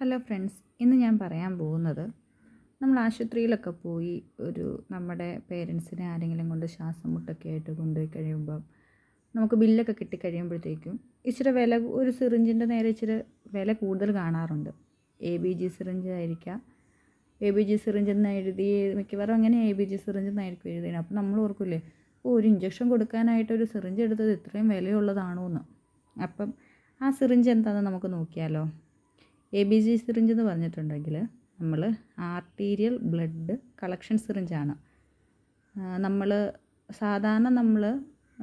Hello friends ഇന്ന് ഞാൻ പറയാൻ പോകുന്നത് നമ്മൾ ആശുപത്രിയിലൊക്കെ പോയി ഒരു നമ്മുടെ പേരൻസിനെ ആരെങ്കിലും കൊണ്ട് ശ്വാസം മുട്ടൊക്കെ ആയിട്ട് കൊണ്ടുപോയി കഴിയുമ്പം നമുക്ക് ബില്ലൊക്കെ കിട്ടിക്കഴിയുമ്പോഴത്തേക്കും ഇച്ചിരി വില ഒരു സിറിഞ്ചിന്റെ നേരെ ഇച്ചിരി വില കൂടുതൽ കാണാറുണ്ട്. എ ബി ജി സിറിഞ്ച് ആയിരിക്കാം. എ ബി ജി സിറിഞ്ച് എന്ന് എഴുതി മിക്കവാറും അങ്ങനെ എ ബി ജി സിറിഞ്ച് എന്നായിരിക്കും എഴുതിയത്. അപ്പോൾ നമ്മൾ ഓർക്കില്ലേ ഒരു ഇഞ്ചക്ഷൻ കൊടുക്കാനായിട്ട് ഒരു സിറിഞ്ച് എടുത്തത് ഇത്രയും വിലയുള്ളതാണോ എന്ന് അപ്പം ആ സിറിഞ്ച് എന്താണെന്ന് നമുക്ക് നോക്കിയാലോ? എ ബി ജി സിറിഞ്ച് എന്ന് പറഞ്ഞിട്ടുണ്ടെങ്കിൽ നമ്മൾ ആർട്ടീരിയൽ ബ്ലഡ് കളക്ഷൻ സിറിഞ്ചാണ് നമ്മൾ സാധാരണ നമ്മൾ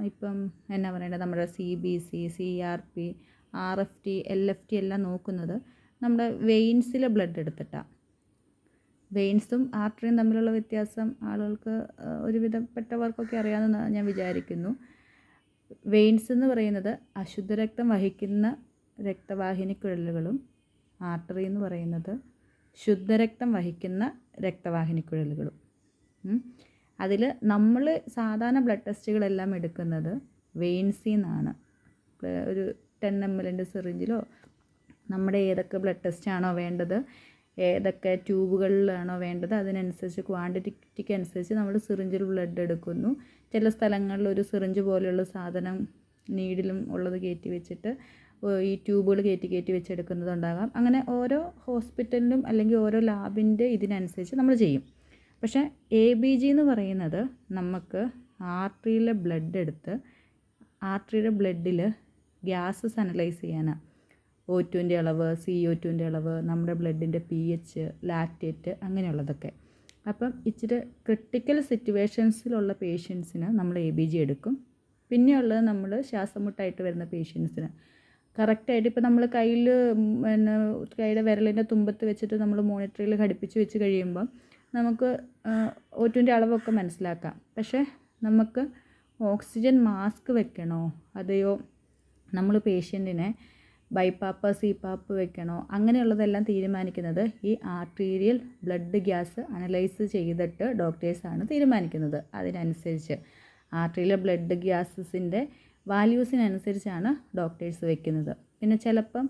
ഇപ്പം എന്നാ പറയേണ്ടത് നമ്മുടെ C B C C R P R F T L F T എല്ലാം നോക്കുന്നത് നമ്മുടെ വെയിൻസിലെ ബ്ലഡ് എടുത്തിട്ടാണ് വെയിൻസും ആർട്ടറിയും തമ്മിലുള്ള വ്യത്യാസം ആളുകൾക്ക് ഒരുവിധപ്പെട്ടവർക്കൊക്കെ അറിയാമെന്ന് ഞാൻ വിചാരിക്കുന്നു. വെയിൻസ് എന്ന് പറയുന്നത് അശുദ്ധ രക്തം വഹിക്കുന്ന രക്തവാഹിനി കുഴലുകളും ആർട്ടറി എന്ന് പറയുന്നത് ശുദ്ധരക്തം വഹിക്കുന്ന രക്തവാഹിനിക്കുഴലുകളും. അതിൽ നമ്മൾ സാധാരണ ബ്ലഡ് ടെസ്റ്റുകളെല്ലാം എടുക്കുന്നത് വെയിൻസിൽ നിന്നാണ് ഒരു ടെൻ എം എല്ലിന്റെ സിറിഞ്ചിലോ നമ്മുടെ ഏതൊക്കെ ബ്ലഡ് ടെസ്റ്റാണോ വേണ്ടത് ഏതൊക്കെ ട്യൂബുകളിലാണോ വേണ്ടത് അതിനനുസരിച്ച് ക്വാണ്ടിറ്റിക്ക് അനുസരിച്ച് നമ്മൾ സിറിഞ്ചിൽ ബ്ലഡ് എടുക്കുന്നു. ചില സ്ഥലങ്ങളിൽ ഒരു സിറിഞ്ച് പോലെയുള്ള സാധനം നീഡിലും ഉള്ളത് കയറ്റി വെച്ചിട്ട് ഈ ട്യൂബുകൾ കയറ്റി കയറ്റി വെച്ചെടുക്കുന്നതുണ്ടാകാം. അങ്ങനെ ഓരോ ഹോസ്പിറ്റലിലും അല്ലെങ്കിൽ ഓരോ ലാബിന്റെ ഇതിനനുസരിച്ച് നമ്മൾ ചെയ്യും. പക്ഷേ എ ബി ജി എന്ന് പറയുന്നത് നമുക്ക് ആർട്ടറിയിലെ ബ്ലഡ് എടുത്ത് ആർട്ടറിയുടെ ബ്ലഡിൽ ഗ്യാസസ് അനലൈസ് ചെയ്യാനാണ് ഒ ടുവിന്റെ അളവ് സി ഒ ടുവിന്റെ അളവ് നമ്മുടെ ബ്ലഡിന്റെ പി എച്ച് ലാക്റ്റേറ്റ് അങ്ങനെയുള്ളതൊക്കെ. അപ്പം ഇച്ചിരി ക്രിട്ടിക്കൽ സിറ്റുവേഷൻസിലുള്ള പേഷ്യൻസിന് നമ്മൾ എ ബി ജി എടുക്കും. പിന്നെയുള്ളത് നമ്മൾ ശ്വാസമുട്ടായിട്ട് വരുന്ന പേഷ്യൻസിന് കറക്റ്റായിട്ട് ഇപ്പോൾ നമ്മൾ കയ്യിൽ പിന്നെ കൈയുടെ വിരലിന്റെ തുമ്പത്ത് വെച്ചിട്ട് നമ്മൾ മോണിറ്ററിൽ ഘടിപ്പിച്ച് വെച്ച് കഴിയുമ്പം നമുക്ക് ഒ ടുവിന്റെ അളവൊക്കെ മനസ്സിലാക്കാം. പക്ഷേ നമുക്ക് ഓക്സിജൻ മാസ്ക് വെക്കണോ? അതെയോ? നമ്മൾ പേഷ്യന്റിനെ ബൈപ്പാപ്പ് സീപ്പാപ്പ് വെക്കണോ? അങ്ങനെയുള്ളതെല്ലാം തീരുമാനിക്കുന്നത് ഈ ആർട്ടീരിയൽ ബ്ലഡ് ഗ്യാസ് അനലൈസ് ചെയ്തിട്ട് ഡോക്ടേഴ്സാണ് തീരുമാനിക്കുന്നത്. അതിനനുസരിച്ച് ആർട്ടീരിയൽ ബ്ലഡ് ഗ്യാസസിന്റെ വാല്യൂസിനനുസരിച്ചാണ് ഡോക്ടേഴ്സ് വെക്കുന്നത്. പിന്നെ ചിലപ്പം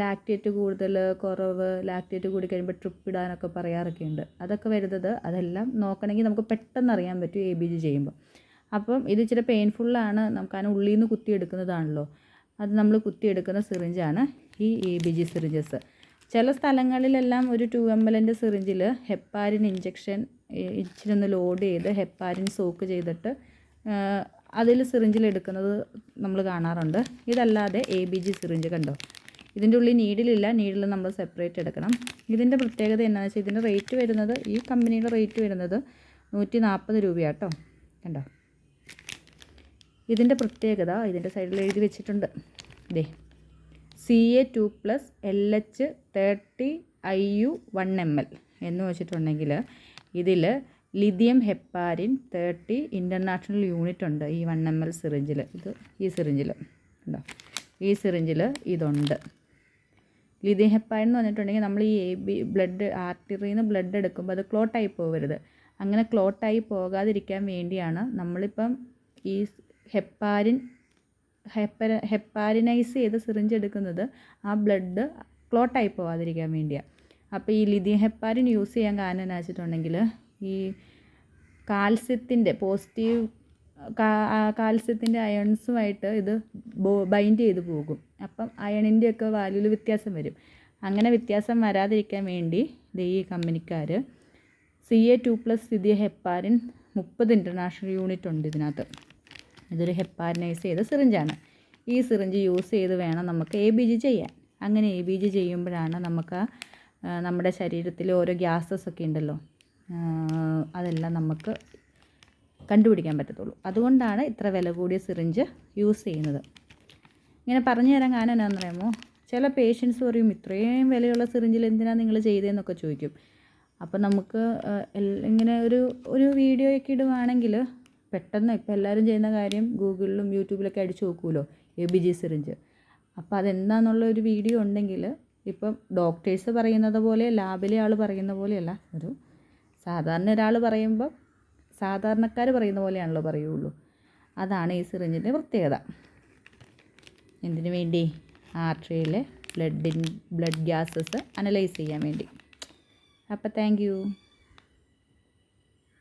ലാക്റ്റേറ്റ് കൂടുതൽ കുറവ് ലാക്റ്റേറ്റ് കൂടി കഴിയുമ്പോൾ ട്രിപ്പ് ഇടാനൊക്കെ പറയാറൊക്കെ ഉണ്ട് അതൊക്കെ വരുന്നത് അതെല്ലാം നോക്കണമെങ്കിൽ നമുക്ക് പെട്ടെന്ന് അറിയാൻ പറ്റും എ ബി ജി ചെയ്യുമ്പോൾ അപ്പം ഇത് ഇച്ചിരി പെയിൻഫുള്ളാണ് നമുക്ക് അതിന് ഉള്ളിൽ നിന്ന് കുത്തിയെടുക്കുന്നതാണല്ലോ. അത് നമ്മൾ കുത്തിയെടുക്കുന്ന സിറിഞ്ചാണ് ഈ എ ബി ജി സിറിഞ്ചസ് ചില സ്ഥലങ്ങളിലെല്ലാം ഒരു ടു എം എല്ലിന്റെ സിറിഞ്ചിൽ ഹെപ്പാരിൻ ഇഞ്ചക്ഷൻ ഇച്ചിരി ഒന്ന് ലോഡ് ചെയ്ത് ഹെപ്പാരിൻ സോക്ക് ചെയ്തിട്ട് അതിൽ സിറിഞ്ചിൽ എടുക്കുന്നത് നമ്മൾ കാണാറുണ്ട്. ഇതല്ലാതെ എ ബി ജി സിറിഞ്ച് കണ്ടോ? ഇതിന്റെ ഉള്ളിൽ നീഡിലില്ല നീഡിൽ നമ്മൾ സെപ്പറേറ്റ് എടുക്കണം. ഇതിന്റെ പ്രത്യേകത എന്താണെന്ന് വെച്ചാൽ ഇതിന്റെ റേറ്റ് വരുന്നത് ഈ കമ്പനിയുടെ റേറ്റ് വരുന്നത് നൂറ്റി നാൽപ്പത് രൂപയാട്ടോ. കണ്ടോ? ഇതിന്റെ പ്രത്യേകത ഇതിന്റെ സൈഡിൽ എഴുതി വെച്ചിട്ടുണ്ട്. ഇതേ C A two plus L H thirty I U one M L എന്ന് വെച്ചിട്ടുണ്ടെങ്കിൽ ഇതിൽ lithium heparin thirty international unit ഉണ്ട് ഈ വൺ എം എൽ സിറിഞ്ചിൽ ഇത് ഈ സിറിഞ്ചിൽ ഉണ്ടോ ഈ സിറിഞ്ചിൽ ഇതുണ്ട്. ലിഥിയം ഹെപ്പാരിൻ എന്ന് പറഞ്ഞിട്ടുണ്ടെങ്കിൽ നമ്മൾ ഈ എ ബി ബ്ലഡ് ആർട്ടറിയിൽ നിന്ന് ബ്ലഡ് എടുക്കുമ്പോൾ അത് ക്ലോട്ടായി പോകരുത് അങ്ങനെ ക്ലോട്ടായി പോകാതിരിക്കാൻ വേണ്ടിയാണ് നമ്മളിപ്പം ഈ ഹെപ്പാരിൻ ഹെപ്പര ഹെപ്പാരിനൈസ് ചെയ്ത് സിറിഞ്ച് എടുക്കുന്നത് ആ ബ്ലഡ് ക്ലോട്ടായി പോവാതിരിക്കാൻ വേണ്ടിയാണ് അപ്പോൾ ഈ ലിഥിയം ഹെപ്പാരിൻ യൂസ് ചെയ്യാൻ കാരണം എന്ന് വെച്ചിട്ടുണ്ടെങ്കിൽ ഈ കാൽസ്യത്തിന്റെ പോസിറ്റീവ് കാൽസ്യത്തിന്റെ അയൺസുമായിട്ട് ഇത് ബൈൻഡ് ചെയ്ത് പോകും. അപ്പം അയണിന്റെയൊക്കെ വാല്യൂവിൽ വ്യത്യാസം വരും. അങ്ങനെ വ്യത്യാസം വരാതിരിക്കാൻ വേണ്ടി ഈ കമ്പനിക്കാർ സി എ ടു പ്ലസ് സ്ഥിതി ഹെപ്പാരിൻ മുപ്പത് ഇന്റർനാഷണൽ യൂണിറ്റ് ഉണ്ട് ഇതിനകത്ത്. ഇതൊരു ഹെപ്പാരിനൈസ് ചെയ്ത സിറിഞ്ചാണ്. ഈ സിറിഞ്ച് യൂസ് ചെയ്ത് വേണം നമുക്ക് എ ബി ജി ചെയ്യാൻ. അങ്ങനെ എ ബി ജി ചെയ്യുമ്പോഴാണ് നമുക്ക് നമ്മുടെ ശരീരത്തിൽ ഓരോ ഗ്യാസസ് ഒക്കെ ഉണ്ടല്ലോ അതെല്ലാം നമുക്ക് കണ്ടുപിടിക്കാൻ പറ്റത്തുള്ളൂ. അതുകൊണ്ടാണ് ഇത്ര വില കൂടിയ സിറിഞ്ച് യൂസ് ചെയ്യുന്നത്. ഇങ്ങനെ പറഞ്ഞു തരാൻ കാരണം എന്നാന്ന് പറയുമോ ചില പേഷ്യൻസ് പറയും ഇത്രയും വിലയുള്ള സിറിഞ്ചിൽ എന്തിനാണ് നിങ്ങൾ ചെയ്തതെന്നൊക്കെ ചോദിക്കും. അപ്പോൾ നമുക്ക് ഇങ്ങനെ ഒരു ഒരു വീഡിയോയൊക്കെ ഇടുവാണെങ്കിൽ പെട്ടെന്ന് ഇപ്പോൾ എല്ലാവരും ചെയ്യുന്ന കാര്യം ഗൂഗിളിലും യൂട്യൂബിലൊക്കെ അടിച്ചു നോക്കുമല്ലോ എ ബി ജി സിറിഞ്ച്. അപ്പോൾ അതെന്താണെന്നുള്ള ഒരു വീഡിയോ ഉണ്ടെങ്കിൽ ഇപ്പം ഡോക്ടേഴ്സ് പറയുന്നത് പോലെ ലാബിലെ ആൾ പറയുന്ന പോലെയല്ല ഒരു സാധാരണ ഒരാൾ പറയുമ്പോൾ സാധാരണക്കാർ പറയുന്ന പോലെയാണല്ലോ പറയുള്ളൂ. അതാണ് ഈ സിറിഞ്ചിന്റെ പ്രത്യേകത. എന്തിനു വേണ്ടി? ആർട്ടറിയിലെ ബ്ലഡിൻ ബ്ലഡ് ഗ്യാസസ് അനലൈസ് ചെയ്യാൻ വേണ്ടി. അപ്പോൾ താങ്ക്